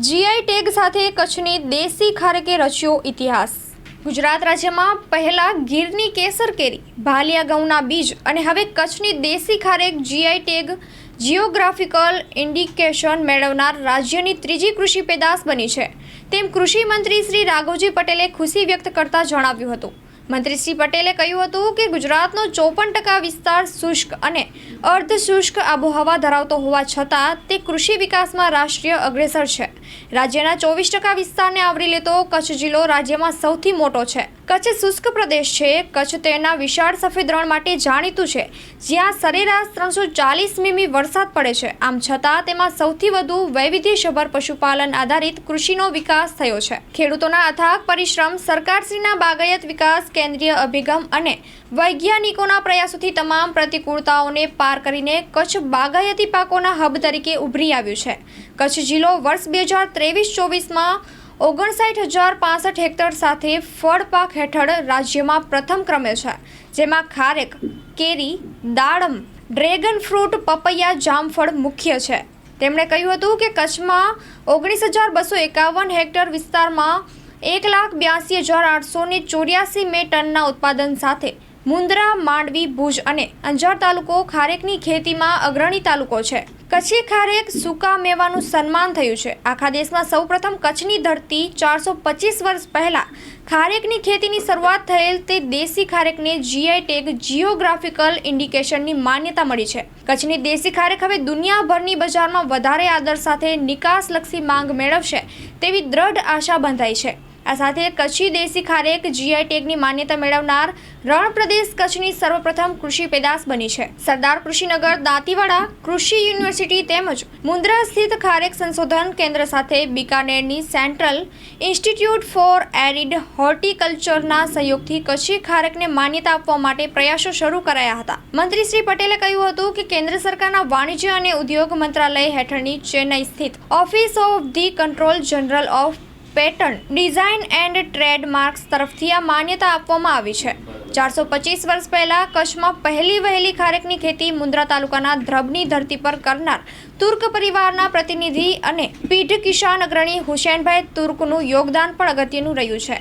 GI tag સાથે કચ્છની દેશી ખારેકે રચ્યો ઇતિહાસ. ગુજરાત રાજ્યમાં પહેલા ગીરની કેસર કેરી, ભાલિયા ઘઉંના બીજ અને હવે કચ્છની દેશી ખારેક જીઆઈ ટેગ જિયોગ્રાફિકલ ઇન્ડિકેશન મેળવનાર રાજ્યની ત્રીજી કૃષિ પેદાશ બની છે. તેમ કૃષિ મંત્રી શ્રી રાઘવજી પટેલે ખુશી વ્યક્ત કરતા જણાવ્યું હતું. મંત્રી શ્રી પટેલે કહ્યું હતું કે ગુજરાતનો ચોપન ટકા વિસ્તાર શુષ્ક અને અર્ધ શુષ્ક આબોહવા ધરાવતો હોવા છતાં તે કૃષિ વિકાસમાં રાષ્ટ્રીય અગ્રેસર છે. રાજ્યના ચોવીસ ટકા વિસ્તારને આવરી લેતો કચ્છ જિલ્લો રાજ્યમાં સૌથી મોટો છે. કચ્છ શુષ્ક પ્રદેશ છે. કચ્છ તેના વિશાળ સફેદ રણ માટે જાણીતું છે. જ્યાં સરેરાશ ત્રણસો ચાલીસ મીમી વરસાદ પડે છે. આમ છતાં તેમાં સૌથી વધુ વૈવિધ્યસભર પશુપાલન આધારિત કૃષિનો વિકાસ થયો છે. ખેડૂતોના અથાગ પરિશ્રમ સરકારશ્રીના બાગાયત વિકાસ કેન્દ્રીય અભિગમ અને વૈજ્ઞાનિકોના પ્રયાસોથી તમામ પ્રતિકૂળતાઓને પાર કરીને કચ્છ બાગાયતી પાકોના હબ તરીકે ઉભરી આવ્યું છે. કચ્છ જિલ્લો વર્ષ બે હજાર ત્રેવીસ ચોવીસમાં ઓગણસાઠ હજાર પાસઠ હેક્ટર સાથે ફળ પાક હેઠળ રાજ્યમાં પ્રથમ ક્રમે છે, જેમાં ખારેક, કેરી, દાડમ, ડ્રેગન ફ્રૂટ, પપૈયા, જામફળ મુખ્ય છે. તેમણે કહ્યું હતું કે કચ્છમાં ઓગણીસ હજાર બસો એકાવન હેક્ટર વિસ્તારમાં એક લાખ બ્યાસી હજાર આઠસો ને ચોર્યાસી મે ટનના ઉત્પાદન સાથે મુન્દ્રા માંડવી, ભુજ અને અંજાર તાલુકો ખારેકની ખેતીમાં અગ્રણી તાલુકો છે. કચ્છી ખારેક સૂકા મેવાનું સન્માન થયું છે. આખા દેશમાં સૌપ્રથમ કચ્છની ધરતી ચારસો પચીસ વર્ષ પહેલાં ખારેકની ખેતીની શરૂઆત થયેલ તે દેશી ખારેકને જીઆઈ ટેગ જિયોગ્રાફિકલ ઇન્ડિકેશનની માન્યતા મળી છે. કચ્છની દેશી ખારેક હવે દુનિયાભરની બજારમાં વધારે આદર સાથે નિકાસલક્ષી માંગ મેળવશે તેવી દ્રઢ આશા બંધાઈ છે. આ સાથે કચ્છી દેશી ખારેક જીઆઈ ટેગની માન્યતા મેળવનાર રણ પ્રદેશ કચ્છની સર્વપ્રથમ કૃષિ પેદાશ બની છે. સરદાર કૃષિનગર દાંતીવાડા કૃષિ યુનિવર્સિટી તેમજ મુન્દ્રા સ્થિત ખારેક સંશોધન કેન્દ્ર સાથે બિકાનેરની સેન્ટ્રલ ઇન્સ્ટિટ્યૂટ ફોર એરિડ હોર્ટિકલ્ચરના સહયોગથી કચ્છી ખારેકને માન્યતા આપવા માટે પ્રયાસો શરૂ કરાયા હતા. મંત્રી શ્રી પટેલે કહ્યું હતું કે કેન્દ્ર સરકારના વાણિજ્ય અને ઉદ્યોગ મંત્રાલય હેઠળની ચેન્નઈ સ્થિત office of the control general of patent, design and trademarks તરફથી આ માન્યતા આપવામાં આવી છે. ચારસો પચીસ વર્ષ પહેલાં કચ્છમાં પહેલી વહેલી ખારેકની ખેતી મુન્દ્રા તાલુકાના ધ્રબની ધરતી પર કરનાર તુર્ક પરિવારના પ્રતિનિધિ અને પીઢ કિસાન અગ્રણી હુસેનભાઈ તુર્કનું યોગદાન પણ અગત્યનું રહ્યું છે.